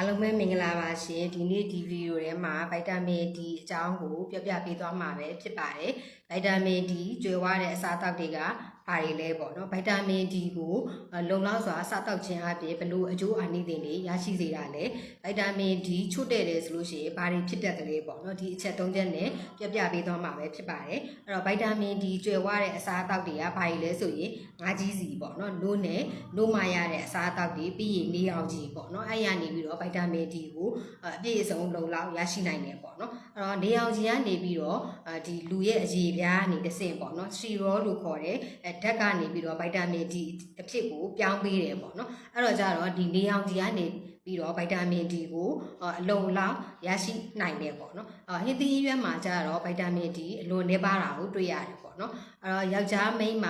အားလုံးပဲမင်္ဂလာပါရှင်ဒီနေ့ဒီဗီဒီယိုထဲမှာဗိုက်တာမင် D အကြောင်းကို ပြောပြပေးသွားမှာပဲဖြစ်ပါတယ်ဗိုက်တာမင် D ကျွေးဝတဲ့အစားအသောက်တွေက ဘာတွေလဲပေါ့နော်ဗိုက်တာမင် D ကိုအဲလုံလောက်စွာစားတောက်ခြင်းအပြင်ဘလို့အကျိုးအာနိသင်တွေရရှိစေတာလဲဗိုက်တာမင် D ချွတ်တဲ့တယ်ဆိုလို့ရှိရင်ဘာတွေဖြစ်တတ်တယ်လဲပေါ့နော်ဒီအချက်၃ချက်နဲ့ပြောပြပေးသွားမှာပဲဖြစ်ပါတယ်အဲ့တော့ဗိုက်တာမင် D ကျွေးဝတဲ့အစားအသောက်တွေကဘာတွေလဲဆိုရင်ငါးကြီးစီပေါ့နော်နို့နဲ့နို့မရတဲ့အစားအသောက်တွေပြီးရင်နေအောင်ကြီးပေါ့နော်အဲ့ရနေပြီးတော့ဗိုက်တာမင် D ကိုအပြည့်အစုံလုံလောက်ရရှိနိုင်တယ်ပေါ့နော်အဲ့တော့နေအောင်ကြီးကနေပြီးတော့ဒီလူရဲ့အရေးပြားကနေတစ်ဆင့်ပေါ့နော်စီရောလို့ခေါ်တယ်အဲဓာတ်ကနေပြီးတော့ဗိုက်တာမင် D အဖြစ်ကိုပြောင်းပေးတယ်ပေါ့နော်အဲ့တော့ကြတော့ဒီနေအောင်ကြီးကနေပြီးတော့ဗိုက်တာမင် D ကိုအလုံလောက်ရရှိနိုင်တယ်ပေါ့နော်ဟင်းသီးရွက်မှာကြတော့ဗိုက်တာမင် D အလွန်နေပါတာကိုတွေ့ရတယ်ပေါ့ နော်အဲ့တော့ယောက်ျားမိန်းမ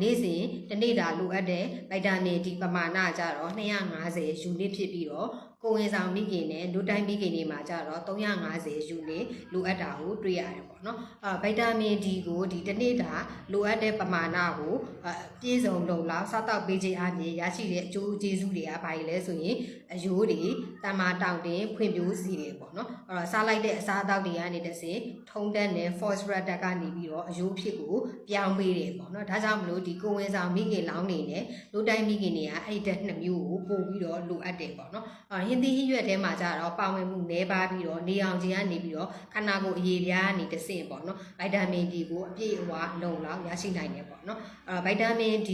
နေ့စဉ်တစ်နေ့တာလိုအပ်တဲ့ဗိုက်တာမင် D ပမာဏကြတော့250ယူနစ်ဖြစ်ပြီးတော့ကိုယ်ဝင်ဆောင်မိခင်နဲ့လူတိုင်းမိခင်တွေမှာကြတော့350ယူနစ်လိုအပ်တာကိုတွေ့ရတယ်ပေါ့နော်အဲဗိုက်တာမင် D ကိုဒီတစ်နေ့တာလိုအပ်တဲ့ပမာဏကိုအပြည့်စုံလုံလောက်စားတောက်ပေးခြင်းအပြင်ရရှိတဲ့အကျိုးကျေးဇူးတွေကဘာတွေလဲဆိုရင်အယိုးတွေတမာတောင်တင်ဖွံ့ဖြိုးစီတွေပေါ့နော်အဲ့တော့စားလိုက်တဲ့အစားအသောက်တွေကနေတစ်စင်ထုံးတက်နဲ့ phosphorus ဓာတ်ကနေပြီးတော့အယိုးဖြစ်ကိုပြောင်းပေးတယ်ပေါ့နော်ဒါကြောင့်မလို့ဒီကိုယ်ဝင်ဆောင်မိခင်လောင်းနေနဲ့လူတိုင်းမိခင်တွေကအဲ့ဒီတက်နှစ်မျိုးကိုပို့ပြီးတော့လိုအပ်တယ်ပေါ့နော်အဲ့ဟင်းသီးဟင်းရွက်ထဲမှာကြတော့ပါဝင်မှုနည်းပါးပြီးတော့နေအောင်ခြင်းကနေပြီးတော့ခန္ဓာကိုယ်အရေးပြားကနေတစ်စင်ပေါ့နော်ဗိုက်တာမင် D ကိုအပြည့်အဝလုံလောက်ရရှိနိုင်တယ်ပေါ့နော်အဲ့ဗိုက်တာမင် D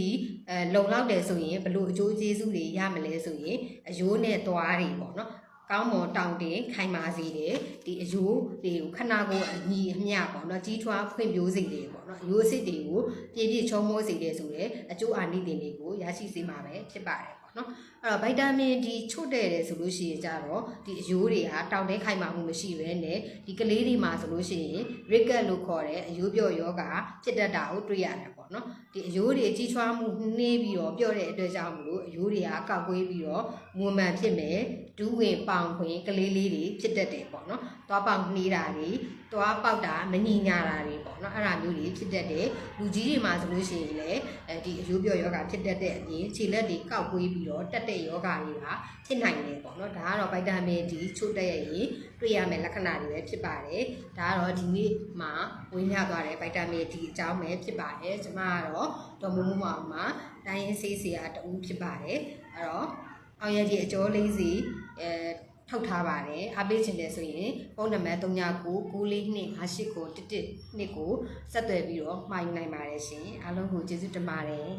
အဲလုံလောက်တယ်ဆိုရင်ဘလို့အကျိုးကျေးဇူးတွေရမလဲဆိုရင်အယိုးနဲ့သွားတွေပေါ့နော် ကောင်းမွန်တောင်တင်ခိုင်မာစေတယ်ဒီအယိုးတွေကိုခဏကိုအညီအမျှပေါ့နော်ကြီးထွားဖွံ့ဖြိုးစေတယ်ပေါ့နော်အယိုးစစ်တွေကိုပြည့်ပြည့်ချုံမိုးစေတယ်ဆိုတော့အကျိုးအာနိသင်တွေကိုရရှိစေမှာပဲဖြစ်ပါတယ် ပေါ့နော်အဲ့တော့ဗိုက်တာမင် D ချို့တဲ့တယ်ဆိုလို့ရှိရင်ကြတော့ဒီအယိုးတွေကတောင်တဲခိုင်မာမှုမရှိဘဲနဲ့ဒီကလေးတွေမှာဆိုလို့ရှိရင် ricket လို့ခေါ်တဲ့အယိုးပြော့ယောဂဖြစ်တတ်တာကိုတွေ့ရတယ်ပေါ့နော်ဒီအယိုးတွေကြီးထွားမှုနှေးပြီးတော့ပြော့တဲ့အတွက်ကြောင့်မလို့အယိုးတွေကကောက်ကွေးပြီးတော့မွန်မှန်ဖြစ်မယ်ဒူးဝင်ပေါင်ခွင်ကလေးလေးတွေဖြစ်တတ်တယ်ပေါ့နော်သွားပေါင်နှေးတာတွေသွားပေါက်တာမညီညာတာတွေပေါ့နော်အဲ့ဒါမျိုးတွေဖြစ်တတ်တယ်လူကြီးတွေမှာဆိုလို့ရှိရင်လည်းအဲဒီအယိုးပြော့ယောဂဖြစ်တတ်တဲ့အပြင်ခြေလက်တွေကောက်ကွေးပြီးတော့တက်တဲ့ယောဂတွေကဖြစ်နိုင်တယ်ပေါ့နော်ဒါကတော့ဗိုက်တာမင် D ချို့တဲ့ရင်တွေ့ရမယ့်လက္ခဏာတွေပဲဖြစ်ပါတယ်ဒါကတော့ဒီနေ့မှာဝေးညသွားတဲ့ဗိုက်တာမင် D အကြောင်းပဲဖြစ်ပါတယ်ကျွန်မကတော့ဒေါ်မမိုးမောင်မှာတိုင်းရင်းဆေးဆရာတဦးဖြစ်ပါတယ်အဲ့တော့အောင်ရည်အကျော်လေးစီအဲထုတ်ထားပါတယ်အားပေးခြင်းတယ်ဆိုရင်ဖုန်းနံပါတ်39994258ကို11နှစ်ကိုဆက်သွယ်ပြီးတော့မှာယူနိုင်ပါတယ်ရှင်အားလုံးကိုကျေးဇူးတင်ပါတယ်